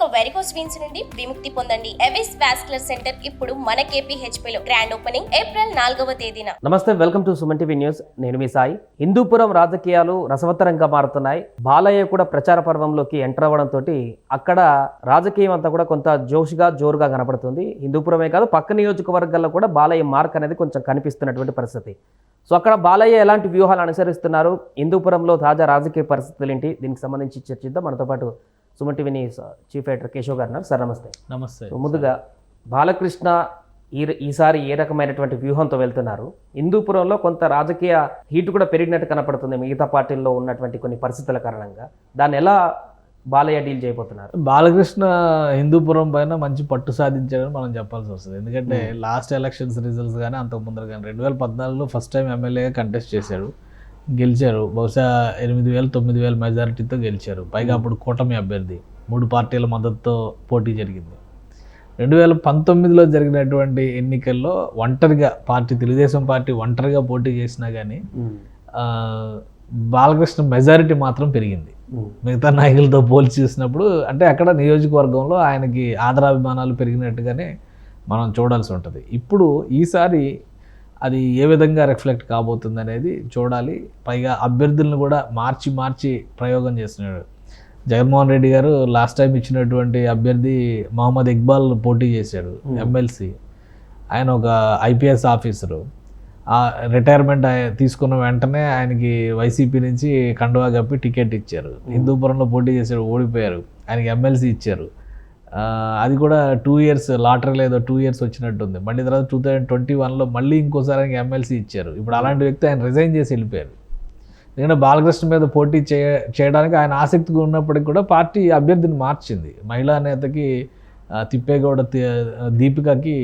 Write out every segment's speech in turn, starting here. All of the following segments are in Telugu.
ఇక వెరికోస్ వీన్స్ నుండి విముక్తి పొందండి. ఎవిస్ వాస్కులర్ సెంటర్ ఇప్పుడు మన KPHP లో గ్రాండ్ ఓపెనింగ్ ఏప్రిల్ నాలుగవ తేదీన. నమస్తే welcome to Suman TV news. నేను మీ సాయి. హిందూపురం రాజకీయాలు రసవత్తరంగా మారుతున్నాయి. బాలయ్య కూడా ప్రచార పర్వంలోకి ఎంటర్ అవ్వడంతో అక్కడ రాజకీయం అంతా కూడా కొంత జోష్గా జోరుగా కనపడుతుంది. హిందూపురమే కాదు పక్క నియోజకవర్గాల్లో కూడా బాలయ్య మార్క్ అనేది కొంచెం కనిపిస్తున్నటువంటి పరిస్థితి. సో అక్కడ బాలయ్య ఎలాంటి వ్యూహాలు అనుసరిస్తున్నారు? హిందూపురంలో తాజా రాజకీయ పరిస్థితులు ఏంటి? దీనికి సంబంధించి చర్చిద్దాం. మనతో పాటు Suman TV news chief editor Keshav గారు ఉన్నారు. సార్ నమస్తే. నమస్తే. ముందుగా బాలకృష్ణ ఈ ఈసారి ఏ రకమైనటువంటి వ్యూహంతో వెళ్తున్నారు? హిందూపురంలో కొంత రాజకీయ హీట్ కూడా పెరిగినట్టు కనపడుతుంది. మిగతా పార్టీల్లో ఉన్నటువంటి కొన్ని పరిస్థితుల కారణంగా. దాన్ని ఎలా బాలయ్య డీల్ చేయబోతున్నారు? బాలకృష్ణ హిందూపురం పైన మంచి పట్టు సాధించాడని మనం చెప్పాల్సి వస్తుంది. ఎందుకంటే లాస్ట్ ఎలక్షన్స్ రిజల్ట్స్ కానీ అంతకు ముందర కానీ రెండు వేల పద్నాలుగులో ఫస్ట్ టైం ఎమ్మెల్యేగా కంటెస్ట్ చేశాడు. గెలిచారు. బహుశా ఎనిమిది వేలు తొమ్మిది వేల మెజారిటీతో గెలిచారు. పైగా అప్పుడు కూటమి అభ్యర్థి మూడు పార్టీల మద్దతుతో పోటీ జరిగింది. రెండు వేల పంతొమ్మిదిలో జరిగినటువంటి ఎన్నికల్లో ఒంటరిగా పార్టీ తెలుగుదేశం పార్టీ ఒంటరిగా పోటీ చేసినా కానీ ఆ, బాలకృష్ణ మెజారిటీ మాత్రం పెరిగింది. మిగతా నాయకులతో పోల్చి చూసినప్పుడు అంటే అక్కడ నియోజకవర్గంలో ఆయనకి ఆదరాభిమానాలు పెరిగినట్టుగానే మనం చూడాల్సి ఉంటుంది. ఇప్పుడు ఈసారి అది ఏ విధంగా రిఫ్లెక్ట్ కాబోతుంది అనేది చూడాలి. పైగా అభ్యర్థులను కూడా మార్చి మార్చి ప్రయోగం చేస్తున్నాడు. జగన్మోహన్ రెడ్డి గారు లాస్ట్ టైం ఇచ్చినటువంటి అభ్యర్థి మహమ్మద్ ఇక్బాల్ పోటీ చేశాడు ఎమ్మెల్సీ ఆయన ఒక ఐపీఎస్ ఆఫీసరు. ఆ రిటైర్మెంట్ తీసుకున్న వెంటనే ఆయనకి వైసీపీ నుంచి కండువా కప్పి టికెట్ ఇచ్చారు. హిందూపురంలో పోటీ చేశాడు ఓడిపోయారు. ఆయనకి ఎమ్మెల్సీ ఇచ్చారు. అది కూడా టూ ఇయర్స్ లాటరీలో ఏదో టూ ఇయర్స్ వచ్చినట్టుంది. మళ్ళీ తర్వాత టూ థౌజండ్ ట్వంటీ వన్లో మళ్ళీ ఇంకోసారి ఆయనకి ఎమ్మెల్సీ ఇచ్చారు. ఇప్పుడు అలాంటి వ్యక్తి ఆయన రిజైన్ చేసి వెళ్ళిపోయారు. ఎందుకంటే బాలకృష్ణ మీద పోటీ చేయ చేయడానికి ఆయన ఆసక్తిగా ఉన్నప్పటికీ కూడా పార్టీ అభ్యర్థిని మార్చింది. మహిళా నేతకి తిప్పేగౌడ దీపికకి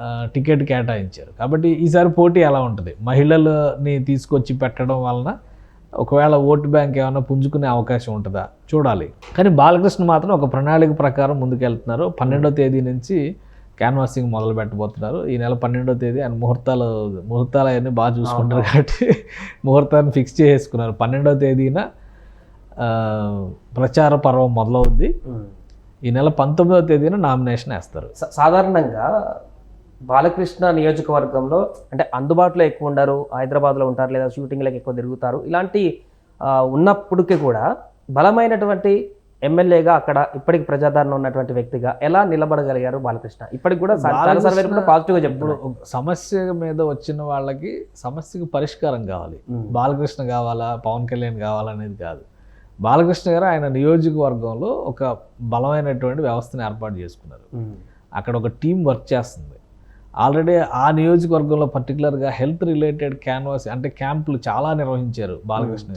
ఆ, టికెట్ కేటాయించారు. కాబట్టి ఈసారి పోటీ ఎలా ఉంటుంది. మహిళలని తీసుకొచ్చి పెట్టడం వలన ఒకవేళ ఓటు బ్యాంక్ ఏమైనా పుంజుకునే అవకాశం ఉంటుందా? చూడాలి. కానీ బాలకృష్ణ మాత్రం ఒక ప్రణాళిక ప్రకారం ముందుకెళ్తున్నారు. పన్నెండో తేదీ నుంచి క్యాన్వాసింగ్ మొదలు పెట్టబోతున్నారు. ఈ నెల పన్నెండో తేదీ ఆయన ముహూర్తాలు ముహూర్తాలు అవన్నీ బాగా చూసుకుంటారు కాబట్టి ముహూర్తాన్ని ఫిక్స్ చేసుకున్నారు పన్నెండో తేదీన ప్రచార పర్వం మొదలవుద్ది. ఈ నెల పంతొమ్మిదవ తేదీన నామినేషన్ వేస్తారు. సాధారణంగా బాలకృష్ణ నియోజకవర్గంలో అంటే అందుబాటులో ఎక్కువ ఉండరు హైదరాబాద్లో ఉంటారు లేదా షూటింగ్లకు ఎక్కువ తిరుగుతారు. ఇలాంటి ఉన్నప్పటికీ కూడా బలమైనటువంటి ఎమ్మెల్యేగా అక్కడ ఇప్పటికి ప్రజాదరణ ఉన్నటువంటి వ్యక్తిగా ఎలా నిలబడగలిగారు బాలకృష్ణ? ఇప్పటికి కూడా పాజిటివ్గా ఒక సమస్య మీద వచ్చిన వాళ్ళకి సమస్యకి పరిష్కారం కావాలి. బాలకృష్ణ కావాలా పవన్ కళ్యాణ్ కావాలా అనేది కాదు. బాలకృష్ణ గారు ఆయన నియోజకవర్గంలో ఒక బలమైనటువంటి వ్యవస్థను ఏర్పాటు చేసుకున్నారు. అక్కడ ఒక టీం వర్క్ చేస్తుంది. ఆల్రెడీ ఆ నియోజకవర్గంలో పర్టికులర్గా హెల్త్ రిలేటెడ్ క్యాన్వాస్ అంటే క్యాంపులు చాలా నిర్వహించారు బాలకృష్ణ.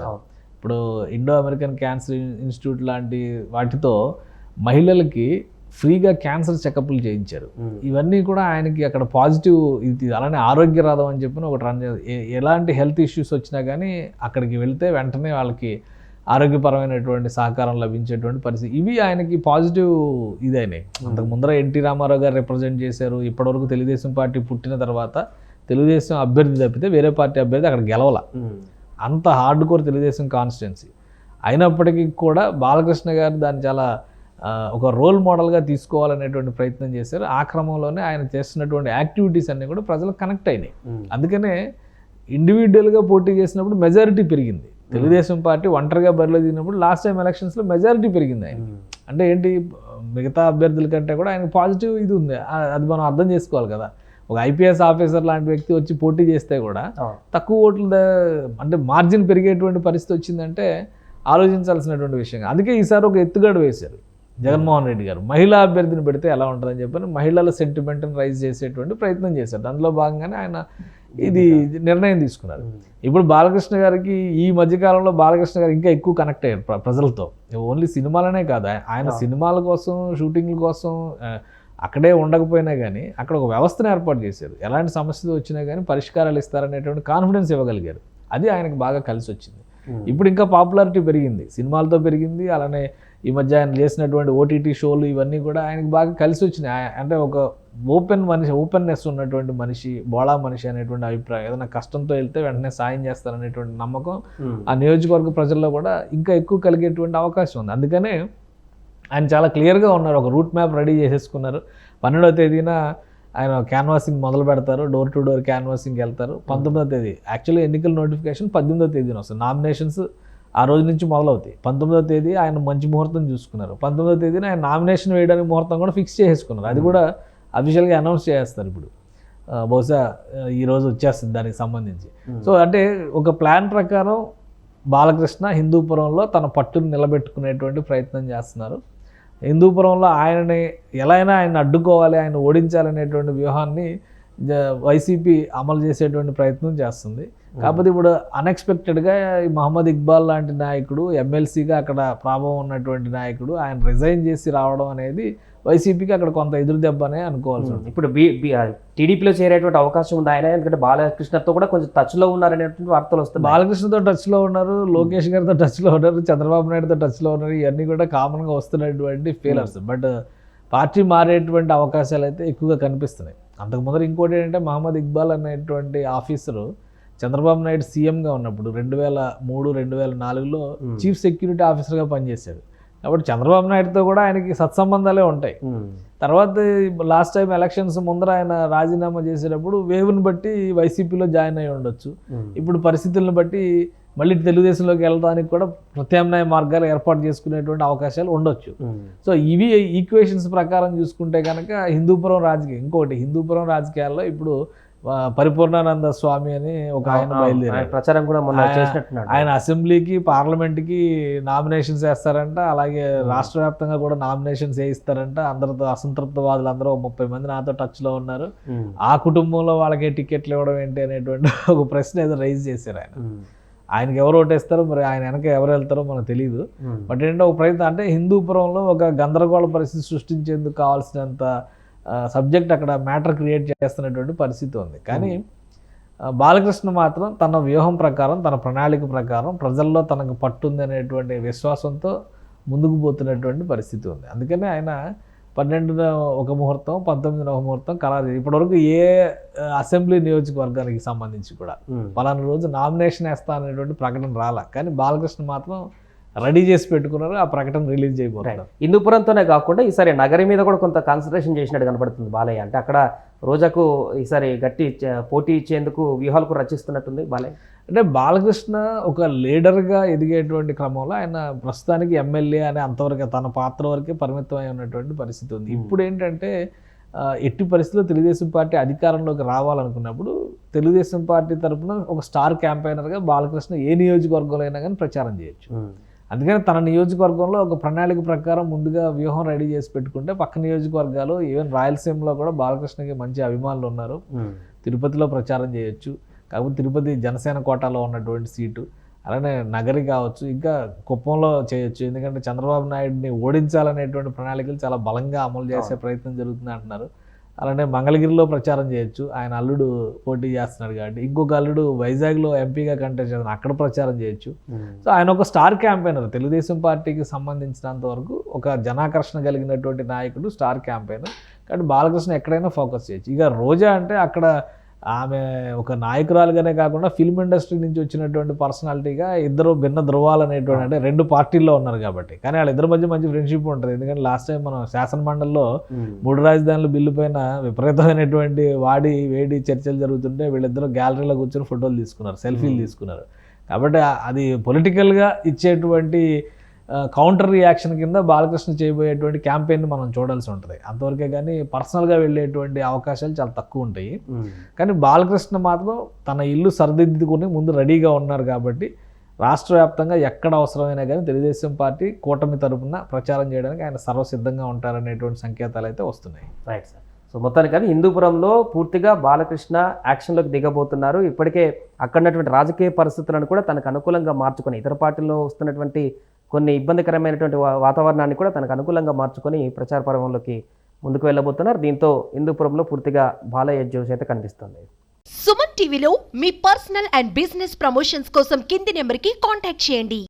ఇప్పుడు ఇండో అమెరికన్ క్యాన్సర్ ఇన్స్టిట్యూట్ లాంటి వాటితో మహిళలకి ఫ్రీగా క్యాన్సర్ చెకప్లు చేయించారు. ఇవన్నీ కూడా ఆయనకి అక్కడ పాజిటివ్ ఇది అలానే ఆరోగ్య రథం అని చెప్పి ఒకటి రన్ ఎలాంటి హెల్త్ ఇష్యూస్ వచ్చినా కానీ అక్కడికి వెళ్తే వెంటనే వాళ్ళకి ఆరోగ్యపరమైనటువంటి సహకారం లభించేటువంటి పరిస్థితి. ఇవి ఆయనకి పాజిటివ్ ఇదైనాయి. అంతకు ముందర ఎన్టీ రామారావు గారు రిప్రజెంట్ చేశారు. ఇప్పటివరకు తెలుగుదేశం పార్టీ పుట్టిన తర్వాత తెలుగుదేశం అభ్యర్థి తప్పితే వేరే పార్టీ అభ్యర్థి అక్కడ గెలవాల. అంత హార్డ్ కోర్ తెలుగుదేశం కాన్స్టిట్యున్సీ. అయినప్పటికీ కూడా బాలకృష్ణ గారు దాన్ని చాలా ఒక రోల్ మోడల్గా తీసుకోవాలనేటువంటి ప్రయత్నం చేశారు. ఆ క్రమంలోనే ఆయన చేస్తున్నటువంటి యాక్టివిటీస్ అన్నీ కూడా ప్రజలకు కనెక్ట్ అయినాయి. అందుకనే ఇండివిజువల్గా పోటీ చేసినప్పుడు మెజారిటీ పెరిగింది. తెలుగుదేశం పార్టీ ఒంటరిగా బరిలో దిగినప్పుడు లాస్ట్ టైం ఎలక్షన్స్లో మెజారిటీ పెరిగింది ఆయన. ఉమ్. అంటే ఏంటి మిగతా అభ్యర్థుల కంటే కూడా ఆయనకు పాజిటివ్ ఇది ఉంది. అది మనం అర్థం చేసుకోవాలి కదా. ఒక ఐపీఎస్ ఆఫీసర్ లాంటి వ్యక్తి వచ్చి పోటీ చేస్తే కూడా. తక్కువ ఓట్ల అంటే మార్జిన్ పెరిగేటువంటి పరిస్థితి వచ్చిందంటే ఆలోచించాల్సినటువంటి విషయం అందుకే ఈసారి ఒక ఎత్తుగడ వేశారు. జగన్మోహన్ రెడ్డి గారు. మహిళా అభ్యర్థిని పెడితే ఎలా ఉంటుందని చెప్పని మహిళల సెంటిమెంట్ని రైజ్ చేసేటువంటి ప్రయత్నం చేశారు. అందులో భాగంగానే ఆయన ఇది నిర్ణయం తీసుకున్నారు. ఉమ్. ఇప్పుడు బాలకృష్ణ గారికి ఈ మధ్యకాలంలో బాలకృష్ణ గారు ఇంకా ఎక్కువ కనెక్ట్ అయ్యారు ప్ర- ప్రజలతో. ఓన్లీ సినిమాలనే కాదు. ఆయ- ఆయన సినిమాల కోసం షూటింగ్ల కోసం అక్కడే ఉండకపోయినా కానీ అక్కడ ఒక వ్యవస్థను ఏర్పాటు చేశారు. ఎలాంటి సమస్యలు వచ్చినా కానీ పరిష్కారాలు ఇస్తారనేటువంటి కాన్ఫిడెన్స్ ఇవ్వగలిగారు. అది ఆయనకు బాగా కలిసి వచ్చింది ఉమ్. ఇప్పుడు ఇంకా పాపులారిటీ పెరిగింది. సినిమాలతో పెరిగింది. అలానే ఈ మధ్య ఆయన చేసినటువంటి ఓటీటీ షోలు ఇవన్నీ కూడా ఆయనకి బాగా కలిసి వచ్చినాయి. అంటే ఒక ఓపెన్ మనిషి ఓపెన్నెస్ ఉన్నటువంటి మనిషి బోళా మనిషి అనేటువంటి అభిప్రాయం. ఏదైనా కష్టంతో వెళ్తే వెంటనే సాయం చేస్తారనేటువంటి నమ్మకం. ఆ నియోజకవర్గ ప్రజల్లో కూడా ఇంకా ఎక్కువ కలిగేటువంటి అవకాశం ఉంది. అందుకనే ఆయన చాలా క్లియర్గా ఉన్నారు. ఒక రూట్ మ్యాప్ రెడీ చేసేసుకున్నారు. పన్నెండవ తేదీన ఆయన క్యాన్వాసింగ్ మొదలు పెడతారు. డోర్ టు డోర్ క్యాన్వాసింగ్ వెళ్తారు. పంతొమ్మిదవ తేదీ. యాక్చువల్లీ ఎన్నికల నోటిఫికేషన్ పద్దెనిమిదవ తేదీన వస్తుంది. నామినేషన్స్ ఆ రోజు నుంచి మొదలవుతాయి. పంతొమ్మిదవ తేదీ ఆయన మంచి ముహూర్తం చూసుకున్నారు. పంతొమ్మిదవ తేదీన ఆయన నామినేషన్ వేయడానికి ముహూర్తం కూడా ఫిక్స్ చేసుకున్నారు. అది కూడా అఫీషియల్గా అనౌన్స్ చేస్తారు ఇప్పుడు. బహుశా ఆ, ఈ రోజు వచ్చేస్తుంది దానికి సంబంధించి. సో అంటే ఒక ప్లాన్ ప్రకారం బాలకృష్ణ హిందూపురంలో తన పట్టును నిలబెట్టుకునేటువంటి ప్రయత్నం చేస్తున్నారు. హిందూపురంలో ఆయనని ఎలా అయినా ఆయన అడ్డుకోవాలి ఆయన ఓడించాలనేటువంటి వ్యూహాన్ని వైసీపీ అమలు చేసేటువంటి ప్రయత్నం చేస్తుంది. కాకపోతే ఇప్పుడు అన్ఎక్స్పెక్టెడ్గా ఈ మహమ్మద్ ఇక్బాల్ లాంటి నాయకుడు ఎమ్మెల్సీగా అక్కడ ప్రభావం ఉన్నటువంటి నాయకుడు ఆయన రిజైన్ చేసి రావడం అనేది వైసీపీకి అక్కడ కొంత ఎదురు దెబ్బనే అనుకోవాల్సి ఉంటుంది. ఇప్పుడు టీడీపీలో చేరేటువంటి అవకాశం ఉంది. ఆయన ఎందుకంటే బాలకృష్ణతో కూడా కొంచెం టచ్లో ఉన్నారనేటువంటి వార్తలు వస్తున్నాయి. బాలకృష్ణతో టచ్లో ఉన్నారు లోకేష్ గారితో టచ్లో ఉన్నారు చంద్రబాబు నాయుడుతో టచ్లో ఉన్నారు ఇవన్నీ కూడా కామన్గా వస్తున్నటువంటి ఫీలర్స్ బట్ పార్టీ మారేటువంటి అవకాశాలు అయితే ఎక్కువగా కనిపిస్తున్నాయి. అంతకు ముందర ఇంకోటి ఏంటంటే మహమ్మద్ ఇక్బాల్ అనేటువంటి ఆఫీసరు చంద్రబాబు నాయుడు సీఎంగా ఉన్నప్పుడు రెండు వేల మూడు రెండు వేల నాలుగులో. చీఫ్ సెక్యూరిటీ ఆఫీసర్గా పనిచేశాడు కాబట్టి చంద్రబాబు నాయుడుతో కూడా ఆయనకి సత్సంబంధాలే ఉంటాయి. తర్వాత లాస్ట్ టైం ఎలక్షన్స్ ముందర ఆయన రాజీనామా చేసేటప్పుడు వేవ్ని బట్టి వైసీపీలో జాయిన్ అయి ఉండొచ్చు. ఇప్పుడు పరిస్థితులను బట్టి మళ్ళీ తెలుగుదేశంలోకి వెళ్ళడానికి కూడా ప్రత్యామ్నాయ మార్గాలు ఏర్పాటు చేసుకునేటువంటి అవకాశాలు ఉండొచ్చు. సో ఇవి ఈక్వేషన్స్ ప్రకారం చూసుకుంటే కనుక హిందూపురం రాజకీయం ఇంకోటి హిందూపురం రాజకీయాల్లో ఇప్పుడు పరిపూర్ణానంద స్వామి అని ఒక ఆయన ఆయన బయలుదేరారు. ప్రచారం కూడా మొన్న చేసినట్టున్నాడు. ఆయన అసెంబ్లీకి పార్లమెంట్కి నామినేషన్స్ వేస్తారంట. అలాగే రాష్ట్ర వ్యాప్తంగా కూడా నామినేషన్స్ వేయిస్తారంట. అందరితో అసంతృప్తవాదులు అందరూ ముప్పై మంది నాతో టచ్లో ఉన్నారు. ఉమ్. ఆ కుటుంబంలో వాళ్ళకే టికెట్లు ఇవ్వడం ఏంటి అనేటువంటి ఒక ప్రశ్న ఏదో రైజ్ చేశారు ఆయన. ఉమ్. ఆయనకి ఎవరు ఓటేస్తారో? మరి ఆయన వెనక ఎవరు వెళ్తారో మనకు తెలియదు. బట్ ఏంటంటే ఒక ప్రయత్నం అంటే హిందూపురంలో ఒక గందరగోళ పరిస్థితి సృష్టించేందుకు కావాల్సినంత సబ్జెక్ట్ అక్కడ మ్యాటర్ క్రియేట్ చేస్తున్నటువంటి పరిస్థితి ఉంది. కానీ బాలకృష్ణ మాత్రం తన వ్యూహం ప్రకారం తన ప్రణాళిక ప్రకారం ప్రజల్లో తనకు పట్టుంది అనేటువంటి విశ్వాసంతో ముందుకు పోతున్నటువంటి పరిస్థితి ఉంది. అందుకనే ఆయన పన్నెండున ఒక ముహూర్తం పంతొమ్మిదిన ఒక ముహూర్తం ఖరారు ఇప్పటివరకు ఏ అసెంబ్లీ నియోజకవర్గానికి సంబంధించి కూడా. పలానా రోజు నామినేషన్ వేస్తా అనేటువంటి ప్రకటన రాలా. కానీ బాలకృష్ణ మాత్రం రెడీ చేసి పెట్టుకున్నారు ఆ ప్రకటన రిలీజ్ చేయబోతున్నారు. హిందూపురంతోనే కాకుండా ఈసారి నగరి మీద కూడా కొంత కాన్సన్ట్రేషన్ చేసినట్టు కనబడుతుంది బాలయ్య. అంటే అక్కడ రోజాకు ఈసారి గట్టి పోటీ ఇచ్చేందుకు వ్యూహాలు కూడా రచిస్తున్నట్టుంది బాలయ్య. అంటే బాలకృష్ణ ఒక లీడర్గా ఎదిగేటువంటి క్రమంలో ఆయన ప్రస్తుతానికి ఎమ్మెల్యే అనే అంతవరకు తన పాత్ర వరకే పరిమితమై ఉన్నటువంటి పరిస్థితి ఉంది. Hmm. ఇప్పుడు ఏంటంటే ఎట్టి పరిస్థితుల్లో తెలుగుదేశం పార్టీ అధికారంలోకి రావాలనుకున్నప్పుడు తెలుగుదేశం పార్టీ తరపున ఒక స్టార్ క్యాంపెయినర్గా బాలకృష్ణ ఏ నియోజకవర్గంలో అయినా కానీ ప్రచారం చేయొచ్చు. అందుకని తన నియోజకవర్గంలో ఒక ప్రణాళిక ప్రకారం ముందుగా వ్యూహం రెడీ చేసి పెట్టుకుంటే పక్క నియోజకవర్గాలు ఈవెన్ రాయలసీమలో కూడా బాలకృష్ణకి మంచి అభిమానులు ఉన్నారు. తిరుపతిలో ప్రచారం చేయొచ్చు. కాకపోతే తిరుపతి జనసేన కోటాలో ఉన్నటువంటి సీటు అలానే నగరి కావచ్చు ఇంకా కుప్పంలో చేయొచ్చు. ఎందుకంటే చంద్రబాబు నాయుడిని ఓడించాలనేటువంటి ప్రణాళికలు చాలా బలంగా అమలు చేసే ప్రయత్నం జరుగుతుంది అంటున్నారు. అలానే మంగళగిరిలో ప్రచారం చేయొచ్చు. ఆయన అల్లుడు పోటీ చేస్తున్నాడు కాబట్టి. ఇంకొక అల్లుడు వైజాగ్లో ఎంపీగా కంటెస్ట్ చేస్తున్నాడు. అక్కడ ప్రచారం చేయొచ్చు. సో ఆయన ఒక స్టార్ క్యాంపెయినర్. తెలుగుదేశం పార్టీకి సంబంధించినంత వరకు ఒక జనాకర్షణ కలిగినటువంటి నాయకుడు స్టార్ క్యాంపెయినర్. కాబట్టి బాలకృష్ణ ఎక్కడైనా ఫోకస్ చేయొచ్చు. ఇక రోజా అంటే అక్కడ ఆమె ఒక నాయకురాలుగానే కాకుండా ఫిల్మ్ ఇండస్ట్రీ నుంచి వచ్చినటువంటి పర్సనాలిటీగా ఇద్దరు భిన్న ధృవాలు అనేటువంటి అంటే రెండు పార్టీల్లో ఉన్నారు కాబట్టి. కానీ వాళ్ళిద్దరి మధ్య మంచి ఫ్రెండ్షిప్ ఉంటుంది. ఎందుకంటే లాస్ట్ టైం మనం శాసన మండలిలో మూడు రాజధానుల బిల్లు పైన విపరీతమైనటువంటి వాడి వేడి చర్చలు జరుగుతుంటే వీళ్ళిద్దరూ గ్యాలరీలో కూర్చొని ఫోటోలు తీసుకున్నారు సెల్ఫీలు తీసుకున్నారు. కాబట్టి అది పొలిటికల్గా ఇచ్చేటువంటి కౌంటర్ రియాక్షన్ కింద బాలకృష్ణ చేయబోయేటువంటి క్యాంపెయిన్ మనం చూడాల్సి ఉంటుంది. అంతవరకే కానీ పర్సనల్గా వెళ్ళేటువంటి అవకాశాలు చాలా తక్కువ ఉంటాయి. కానీ బాలకృష్ణ మాత్రం తన ఇల్లు సరిదిద్దుకుని ముందు రెడీగా ఉన్నారు కాబట్టి రాష్ట్ర వ్యాప్తంగా ఎక్కడ అవసరమైనా కానీ తెలుగుదేశం పార్టీ కూటమి తరపున ప్రచారం చేయడానికి ఆయన సర్వసిద్ధంగా ఉంటారనేటువంటి సంకేతాలు అయితే వస్తున్నాయి. రైట్ సార్ సో మొత్తానికి కానీ హిందూపురంలో పూర్తిగా బాలకృష్ణ యాక్షన్లోకి దిగబోతున్నారు. ఇప్పటికే అక్కడ ఉన్నటువంటి రాజకీయ పరిస్థితులను కూడా తనకు అనుకూలంగా మార్చుకొని ఇతర పార్టీల్లో వస్తున్నటువంటి కొన్ని ఇబ్బందికరమైనటువంటి వాతావరణాన్ని కూడా తనకు అనుకూలంగా మార్చుకొని ప్రచార పర్వంలోకి ముందుకు వెళ్ళబోతున్నారు. దీంతో హిందూపురంలో పూర్తిగా బాలయ్య జోష్ అయితే కనిపిస్తుంది. సుమన్ టీవీలో మీ పర్సనల్ అండ్ బిజినెస్ ప్రమోషన్స్ కోసం కింది నెంబర్కి కాంటాక్ట్ చేయండి.